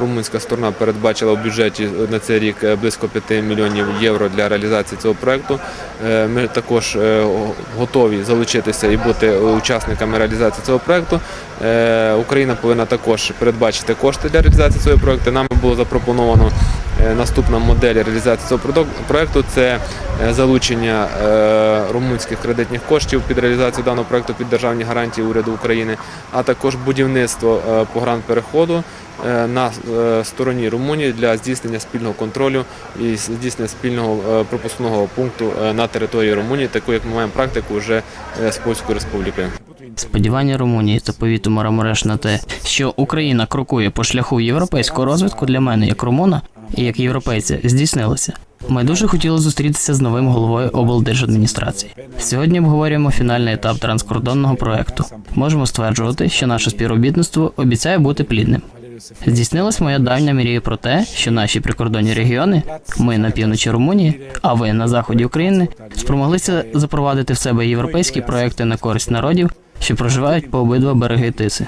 румунська сторона передбачила в бюджеті на цей рік е, близько 5 мільйонів євро для реалізації цього проекту. Е, Ми також е, готові залучитися і бути учасниками реалізації цього проекту. Україна повинна також передбачити кошти для реалізації цього проекту. Нам було запропоновано наступна модель реалізації цього проекту це е, залучення е, румунських кредитних коштів під реалізацію даного проекту під державні гарантії уряду України, а також будівництво е, погранпереходу е, на е, стороні Румунії для здійснення спільного контролю і здійснення спільного е, пропускного пункту е, на території Румунії, таку як ми маємо практику вже е, з Польською Республікою. Сподівання Румунії та повіту Марамуреш на те, що Україна крокує по шляху європейського розвитку для мене як румуна і як європейця здійснилося. Ми дуже хотіли зустрітися з новим головою облдержадміністрації. Сьогодні обговорюємо фінальний етап транскордонного проекту. Можемо стверджувати, що наше співробітництво обіцяє бути плідним. Здійснилась моя давня мрія про те, що наші прикордонні регіони, ми на півночі Румунії, а ви на заході України, спромоглися запровадити в себе європейські проекти на користь народів, що проживають по обидва береги Тиси.